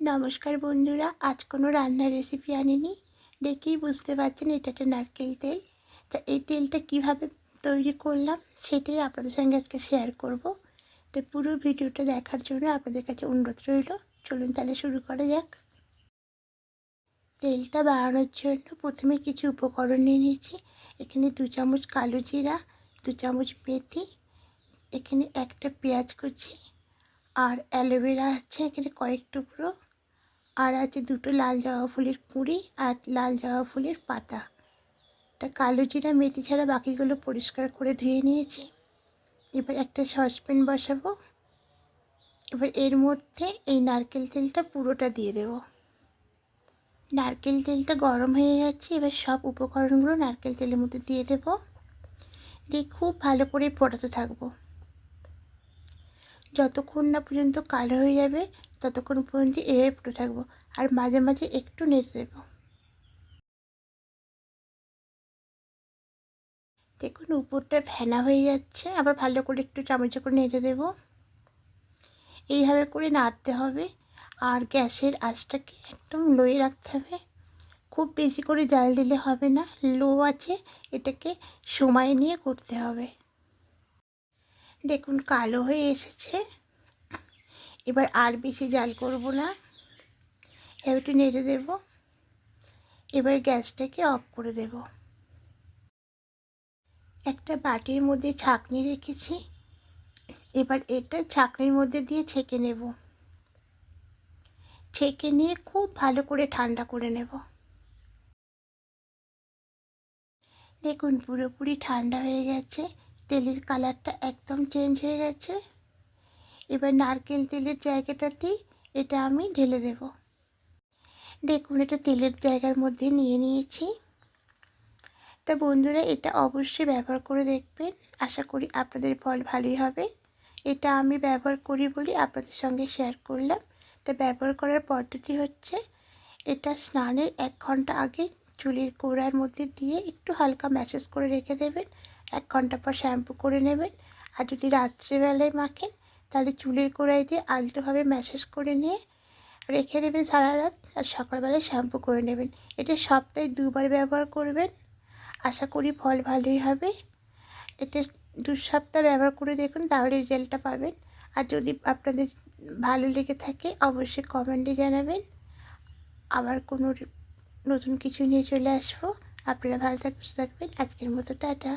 নমস্কার বন্ধুরা, আজ কোনো রান্নার রেসিপি আনিনি। দেখেই বুঝতে পারছেন এটা একটা নারকেল তেল। তা এই তেলটা কীভাবে তৈরি করলাম সেটাই আপনাদের সঙ্গে আজকে শেয়ার করব। তো পুরো ভিডিওটা দেখার জন্য আপনাদের কাছে অনুরোধ রইল। চলুন তাহলে শুরু করা যাক। তেলটা বাড়ানোর জন্য প্রথমে কিছু উপকরণ নিয়ে নিয়েছি। এখানে দু চামচ কালো জিরা, দু চামচ মেথি, এখানে একটা পেঁয়াজ কুচি আর অ্যালোভেরা আছে এখানে কয়েক টুকরো। আর আছে দুটো লাল জবা ফুলের কুঁড়ি আর লাল জবা ফুলের পাতা। তা কালো জিরা মেথি ছাড়া বাকিগুলো পরিষ্কার করে ধুয়ে নিয়েছি। এবার একটা সসপ্যান বসাবো। এবার এর মধ্যে এই নারকেল তেলটা পুরোটা দিয়ে দেব। নারকেল তেলটা গরম হয়ে গেছে, এবার সব উপকরণগুলো নারকেল তেলের মধ্যে দিয়ে দেব। দিয়ে খুব ভালো করে ফোটাতে থাকব। যতক্ষণ না পর্যন্ত কালো হয়ে যাবে, ততক্ষণ পর্যন্ত এভাবে ফুটে থাকব। আর মাঝে মাঝে একটু নেড়ে দেবো। দেখুন, উপরটা ফেনা হয়ে যাচ্ছে। আবার ভালো করে একটু চামচে করে নেড়ে দেব। এইভাবে করে নাড়তে হবে। আর গ্যাসের আঁচটাকে একদম লোয়ে রাখতে হবে। খুব বেশি করে জাল দিলে হবে না। লো আছে, এটাকে সময় নিয়ে করতে হবে। দেখুন কালো হয়ে এসেছে। এবার আর বেশি জাল করব না। এবার একটু নেড়ে দেব। এবার গ্যাসটাকে অফ করে দেব। একটা বাটির মধ্যে ছাকনি রেখেছি। এবার এটা ছাকনির মধ্যে দিয়ে ছেঁকে নেব। ছেঁকে নিয়ে খুব ভালো করে ঠান্ডা করে নেব। দেখুন পুরোপুরি ঠান্ডা হয়ে গেছে। তেলের কালারটা একদম চেঞ্জ হয়ে গেছে। এবার নারকেল তেলের জায়গাটাতেই এটা আমি ঢেলে দেব। দেখুন, এটা তেলের জায়গার মধ্যে নিয়ে নিয়েছি। তা বন্ধুরা, এটা অবশ্যই ব্যবহার করে দেখবেন। আশা করি আপনাদের ফল ভালোই হবে। এটা আমি ব্যবহার করি বলি আপনাদের সঙ্গে শেয়ার করলাম। তা ব্যবহার করার পদ্ধতি হচ্ছে, এটা স্নানের এক ঘণ্টা আগে চুলের কোড়ার মধ্যে দিয়ে একটু হালকা ম্যাসেজ করে রেখে দেবেন। এক ঘণ্টা পর শ্যাম্পু করে নেবেন। আর যদি রাত্রেবেলায় মাখেন, তাহলে চুলের গোড়ায় দিয়ে আলতোভাবে ম্যাসেজ করে নিয়ে রেখে দেবেন সারা রাত। আর সকালবেলায় শ্যাম্পু করে নেবেন। এটা সপ্তাহে দুবার ব্যবহার করবেন। আশা করি ফল ভালোই হবে। এটা দু সপ্তাহ ব্যবহার করে দেখুন, তাহলে রেজাল্টটা পাবেন। আর যদি আপনাদের ভালো লেগে থাকে, অবশ্যই কমেন্টে জানাবেন। আবার কোনো নতুন কিছু নিয়ে চলে আসব। আপনারা ভালো থাকবেন আজকের মতো টাটা।